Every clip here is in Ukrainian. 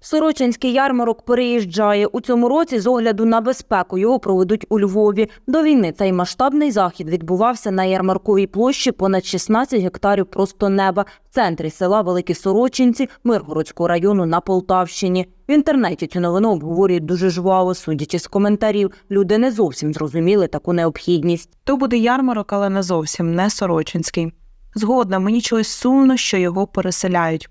Сорочинський ярмарок переїжджає. У цьому році з огляду на безпеку його проведуть у Львові. До війни цей масштабний захід відбувався на ярмарковій площі понад 16 гектарів просто неба в центрі села Великі Сорочинці Миргородського району на Полтавщині. В інтернеті цю новину обговорюють дуже жваво, судячи з коментарів. Люди не зовсім зрозуміли таку необхідність. То буде ярмарок, але не зовсім не Сорочинський. Згодна, мені чогось сумно, що його переселяють.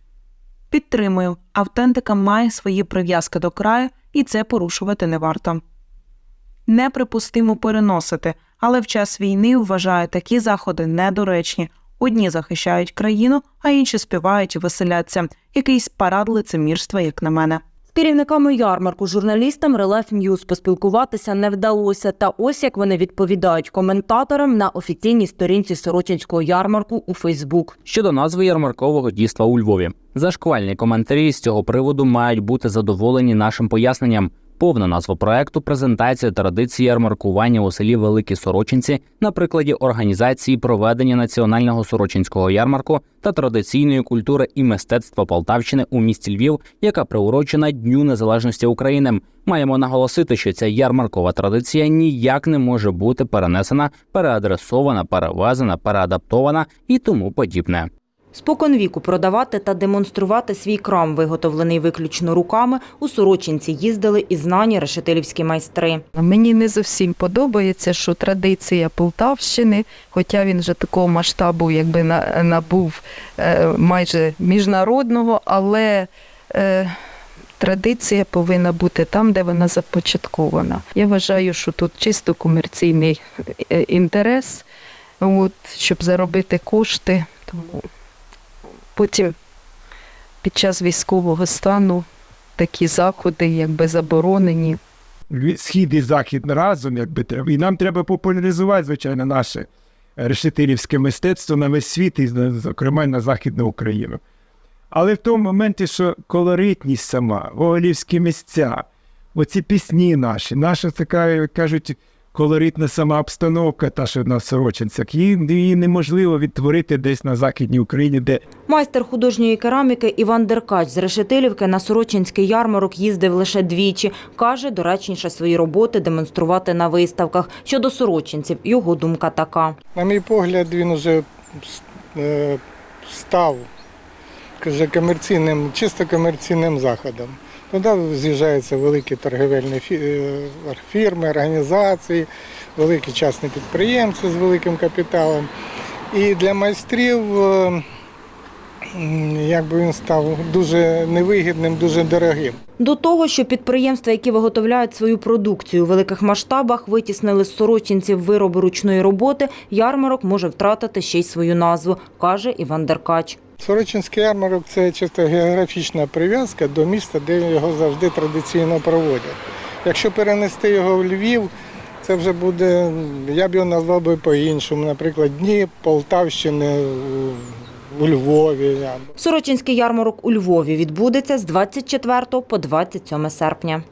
Підтримую, автентика має свої прив'язки до краю, і це порушувати не варто. Неприпустимо переносити, але в час війни вважаю такі заходи недоречні. Одні захищають країну, а інші співають і веселяться. Якийсь парад лицемірства, як на мене. Керівниками ярмарку журналістам Релеф Ньюз поспілкуватися не вдалося. Та ось як вони відповідають коментаторам на офіційній сторінці Сорочинського ярмарку у Фейсбук. Щодо назви ярмаркового дійства у Львові, зашквальні коментарі з цього приводу мають бути задоволені нашим поясненням. Повна назва проекту презентація традиції ярмаркування у селі Великі Сорочинці на прикладі організації проведення національного сорочинського ярмарку та традиційної культури і мистецтва Полтавщини у місті Львів, яка приурочена Дню Незалежності України. Маємо наголосити, що ця ярмаркова традиція ніяк не може бути перенесена, переадресована, перевезена, переадаптована і тому подібне. Споконвіку продавати та демонструвати свій крам, виготовлений виключно руками, у Сорочинці їздили і знані решетилівські майстри. Мені не зовсім подобається, що традиція Полтавщини, хоча він вже такого масштабу якби набув е, майже міжнародного, але е, традиція повинна бути там, де вона започаткована. Я вважаю, що тут чисто комерційний е, інтерес, от, щоб заробити кошти. Тому потім під час військового стану такі заходи якби заборонені. Схід і захід разом, якби треба. І нам треба популяризувати, звичайно, наше решетилівське мистецтво на весь світ, і зокрема на Західну Україну. Але в тому моменті, що колоритність сама, гоголівські місця, оці пісні наші, наша така, як кажуть, колоритна сама обстановка, та що на Сорочинцях, її, її неможливо відтворити десь на Західній Україні, де Майстер художньої кераміки Іван Деркач з Решетилівки на Сорочинський ярмарок їздив лише двічі. Каже, доречніше свої роботи демонструвати на виставках. Щодо сорочинців, його думка така. На мій погляд, він уже е, став каже, комерційним, чисто комерційним заходом. Туди з'їжджаються великі торговельні е, фірми, організації, великі частні підприємці з великим капіталом. І для майстрів е, якби він став дуже невигідним, дуже дорогим. До того, що підприємства, які виготовляють свою продукцію у великих масштабах, витіснили з сорочинців вироби ручної роботи, ярмарок може втратити ще й свою назву, каже Іван Деркач. Сорочинський ярмарок це чисто географічна прив'язка до міста, де його завжди традиційно проводять. Якщо перенести його в Львів, це вже буде, я б його назвав би по-іншому, наприклад, Дні Полтавщини у Львові. Сорочинський ярмарок у Львові відбудеться з 24 по 27 серпня.